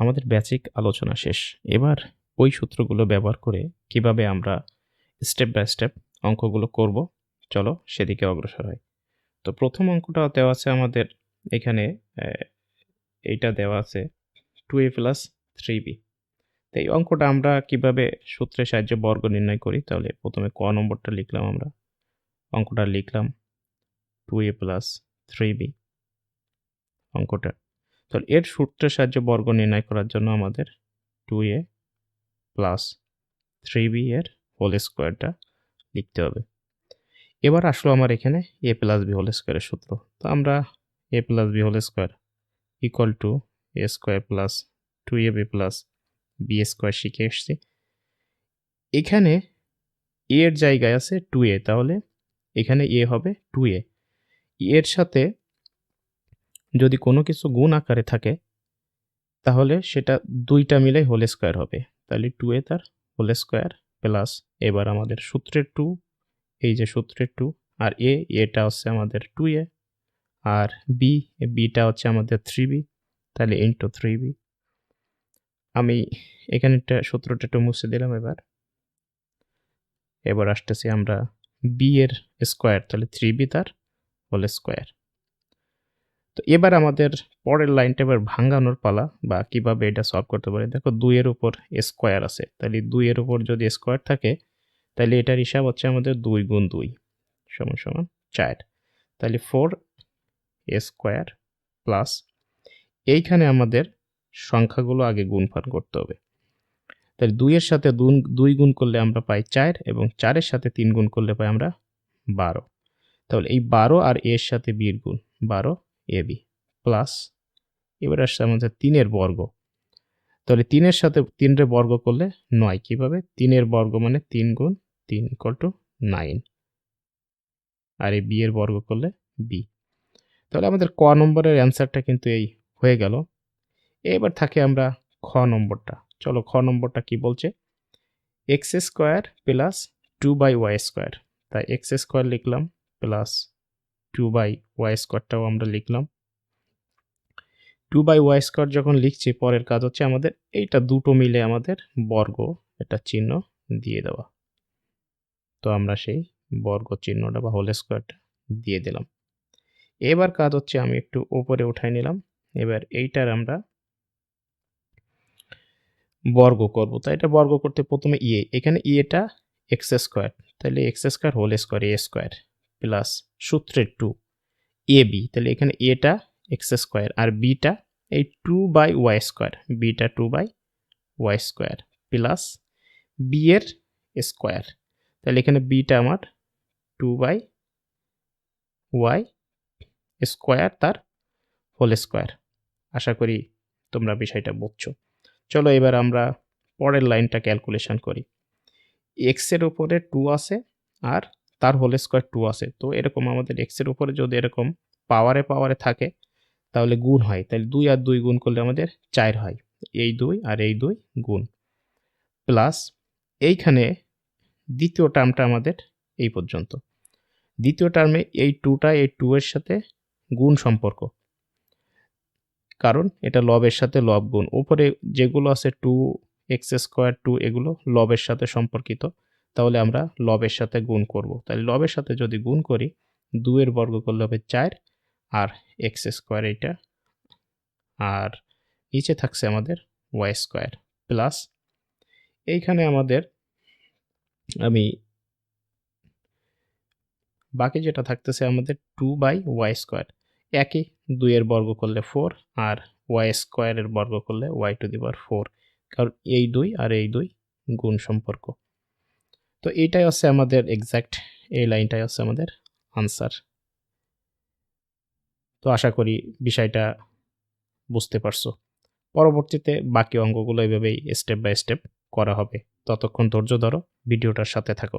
আমাদের বেসিক আলোচনা শেষ। এবার ওই সূত্রগুলো ব্যবহার করে কীভাবে আমরা স্টেপ বাই স্টেপ অঙ্কগুলো করব, চলো সেদিকে অগ্রসর হয় তো প্রথম অঙ্কটা দেওয়া আছে আমাদের এখানে এইটা দেওয়া আছে two A plus three B তো এই অঙ্কটা আমরা কীভাবে সূত্রের সাহায্যে বর্গ নির্ণয় করি, তাহলে প্রথমে ক নম্বরটা লিখলাম আমরা। অঙ্কটা লিখলাম two A plus three B অঙ্কটা তাহলে এর সূত্রের সাহায্যে বর্গ নির্ণয় করার জন্য আমাদের two A plus three B এর হোল স্কোয়ারটা লিখতে হবে। এবার আসলো আমার এখানে এ প্লাস বি হোল স্কোয়ারের সূত্র। তো আমরা A plus B whole square equal to A square plus two A B plus B square শিখে এসছি। এখানে এ এর জায়গায় আছে টু এ তাহলে এখানে এ হবে টু এ এর সাথে যদি কোনো কিছু গুণ আকারে থাকে, তাহলে সেটা দুইটা মিলে হোল স্কোয়ার হবে। তাহলে টু এ তার হোল স্কোয়ার প্লাস এবার আমাদের সূত্রের টু এই যে সূত্রের টু আর এ, এটা হচ্ছে আমাদের টু এ, আর বি বিটা হচ্ছে আমাদের থ্রি বি তাহলে ইন্টু থ্রি বি আমি এখানে একটা সূত্রটা একটু মুছে দিলাম এবার। এবার আসতেছি আমরা বি এর স্কোয়ার তাহলে থ্রি বি তার হোল স্কোয়ার তো এবার আমাদের পরের লাইনটা এবার ভাঙানোর পালা বা কীভাবে এটা সলভ করতে পারি। দেখো দুইয়ের উপর স্কোয়ার আছে। তাহলে দুইয়ের উপর যদি স্কোয়ার থাকে, তাহলে এটার হিসাব হচ্ছে আমাদের দুই গুণ দুই সমান সমান চার। তাহলে ফোর স্কোয়ার প্লাস এইখানে আমাদের সংখ্যাগুলো আগে গুণফল করতে হবে। তাহলে দুইয়ের সাথে দুই গুণ করলে আমরা পাই চার এবং চারের সাথে তিন গুণ করলে পাই আমরা বারো। তাহলে এই বারো আর এর সাথে বির গুণ বারো এ বি প্লাস এবার আসছে আমাদের তিনের বর্গ। তাহলে তিনের সাথে তিনের বর্গ করলে নয়, কীভাবে? তিনের বর্গ মানে তিন গুণ তিন ইকুয়াল টু নাইন আর এই বি এর বর্গ করলে বি। তাহলে আমাদের ক নম্বরের অ্যান্সারটা কিন্তু এই হয়ে গেল। এবার থাকে আমরা খ নম্বরটা। চলো খ নম্বরটা কি বলছে? X square plus two by Y square তাই এক্স স্কোয়ার লিখলাম প্লাস টু বাই ওয়াই স্কোয়ারটাও আমরা লিখলাম। টু বাই ওয়াই স্কোয়ার যখন লিখছি, পরের কাজ হচ্ছে আমাদের এইটা দুটো মিলে আমাদের বর্গ, এটা চিহ্ন দিয়ে দেওয়া। তো আমরা সেই বর্গ চিহ্নটা বা হোল স্কোয়ারটা দিয়ে দিলাম। এবার কাজ হচ্ছে আমি একটু ওপরে উঠাই নিলাম। এবার এইটার আমরা বর্গ করব। তাই এটা বর্গ করতে প্রথমে ইয়ে এখানে ইয়েটা এক্স স্কোয়ার তাহলে X square whole square A square plus সূত্রের টু। এ বি, তাহলে এখানে এটা এক্স স্কোয়ার আর বিটা এই two by Y square beta two by Y square plus B এর স্কোয়ার। তাহলে এখানে বিটা আমার টু বাই ওয়াই স্কোয়ার তার হোল স্কোয়ার। আশা করি তোমরা বিষয়টা বুঝছ। চলো এবার আমরা পরের লাইনটা ক্যালকুলেশন করি। এক্সের উপরে টু আছে আর তার হোল স্কোয়ার টু আছে। তো এরকম আমাদের এক্সের উপরে যদি এরকম পাওয়ারে পাওয়ারে থাকে, তাহলে গুণ হয়। তাহলে দুই আর দুই গুণ করলে আমাদের চার হয়। এই দুই আর এই দুই গুণ। প্লাস এইখানে দ্বিতীয় টার্মটা আমাদের এই পর্যন্ত। দ্বিতীয় টার্মে এই টুটা এই টু এর সাথে গুণ সম্পর্ক। কারণ এটা লবের সাথে লব গুণ। উপরে যেগুলো আছে টু এক্স স্কোয়ার টু এগুলো লবের সাথে সম্পর্কিত। তাহলে আমরা লবের সাথে গুণ করব। তাহলে লবের সাথে যদি গুণ করি দুয়ের বর্গ করলে হবে চার, আর এক্স স্কোয়ার এইটা, আর নিচে থাকছে আমাদের ওয়াই স্কোয়ার প্লাস এইখানে আমাদের আমি বাকি যেটা থাকতেছে আমাদের টু বাই ওয়াই স্কোয়ার একই দুইয়ের বর্গ করলে ফোর আর ওয়াই স্কোয়ারের বর্গ করলে Y to the power four কারণ এই দুই আর এই দুই গুণ সম্পর্ক। তো এইটাই হচ্ছে আমাদের এক্স্যাক্ট এই লাইনটাই হচ্ছে আমাদের আনসার তো আশা করি বিষয়টা বুঝতে পারছ। পরবর্তীতে বাকি অঙ্গগুলো এভাবেই স্টেপ বাই স্টেপ করা হবে। ততক্ষণ ধৈর্য ধরো, ভিডিওটার সাথে থাকো।